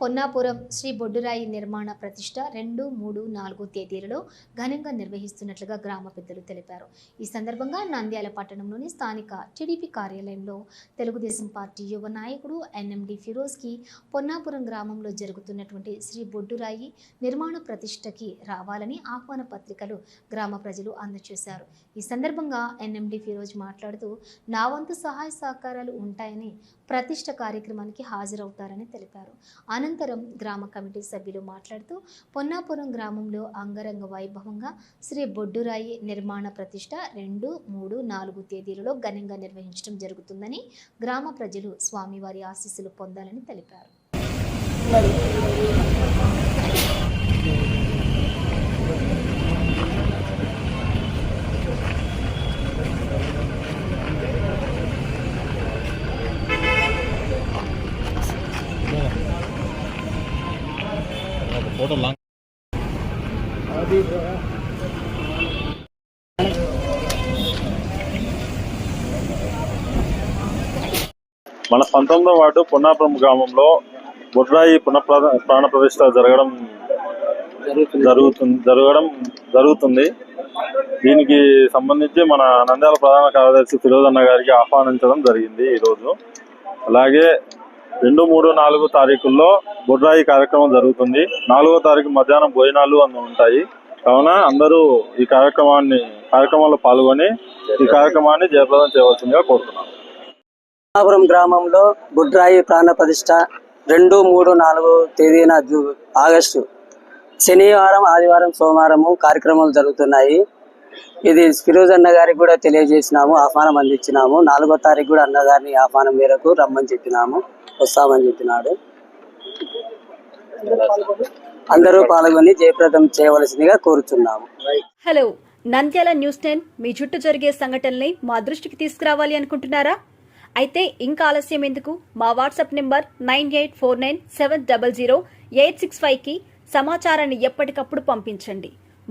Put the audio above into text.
పొన్నాపురం శ్రీ బొడ్డురాయి నిర్మాణ ప్రతిష్ట రెండు మూడు నాలుగు తేదీలలో ఘనంగా నిర్వహిస్తున్నట్లుగా గ్రామ పెద్దలు తెలిపారు. ఈ సందర్భంగా నంద్యాల పట్టణంలోని స్థానిక టీడీపీ కార్యాలయంలో తెలుగుదేశం పార్టీ యువ నాయకుడు ఎన్ఎండి ఫిరోజ్కి పొన్నాపురం గ్రామంలో జరుగుతున్నటువంటి శ్రీ బొడ్డురాయి నిర్మాణ ప్రతిష్టకి రావాలని ఆహ్వాన పత్రికలు గ్రామ ప్రజలు అందజేశారు ఈ సందర్భంగా ఎన్ఎండి ఫిరోజ్ మాట్లాడుతూ నా వంతు సహాయ సహకారాలు ఉంటాయని ప్రతిష్ట కార్యక్రమానికి హాజరవుతారని తెలిపారు. అనంతరం గ్రామ కమిటీ సభ్యులు మాట్లాడుతూ పొన్నాపురం గ్రామంలో అంగరంగ వైభవంగా శ్రీ బొడ్డురాయి నిర్మాణ ప్రతిష్ట రెండు మూడు నాలుగు తేదీలలో ఘనంగా నిర్వహించడం జరుగుతుందని గ్రామ ప్రజలు స్వామివారి ఆశీస్సులు పొందాలని తెలిపారు. Photo long. మన పంతొమ్మిదో వార్డు పున్నాపురం గ్రామంలో బుడ్రాయి పునఃప్రా ప్రాణ ప్రతిష్ట జరగడం జరుగుతుంది. జరగడం జరుగుతుంది. దీనికి సంబంధించి మన నంద్యాల ప్రధాన కార్యదర్శి ఫిరోజ్ అన్న గారికి ఆహ్వానించడం జరిగింది ఈరోజు. అలాగే రెండు మూడు నాలుగు తారీఖుల్లో బుడ్రాయి కార్యక్రమం జరుగుతుంది. నాలుగో తారీఖు మధ్యాహ్నం భోజనాలు అన్ని ఉంటాయి. కావున అందరూ ఈ కార్యక్రమాన్ని కార్యక్రమంలో పాల్గొని ఈ కార్యక్రమాన్ని జయప్రదం చేయవలసిందిగా కోరుతున్నాను రామాపురం గ్రామంలో బుడ్రాయి ప్రాణ ప్రతిష్ట రెండు మూడు నాలుగు తేదీన ఆగస్టు శనివారం ఆదివారం సోమవారము కార్యక్రమాలు జరుగుతున్నాయి. ఇది ఫిరోజ్ అన్న గారికి కూడా తెలియజేసినాము ఆహ్వానం అందించినాము. నాలుగో తారీఖు కూడా అన్నగారిని ఆహ్వానం మేరకు రమ్మని చెప్పినాము వస్తామని చెప్పినాడు. అందరూ పాల్గొని జయప్రదం చేయవలసిందిగా కోరుచున్నాము. హలో నంద్యాల న్యూస్ టెన్ మీ చుట్టూ జరిగే సంఘటనల్ని మా దృష్టికి తీసుకురావాలి అనుకుంటున్నారా? అయితే ఇంకా ఆలస్యం ఎందుకు? మా WhatsApp number nine eight four nine seven double zero eight six ఫైవ్కి సమాచారాన్ని ఎప్పటికప్పుడు పంపించండి.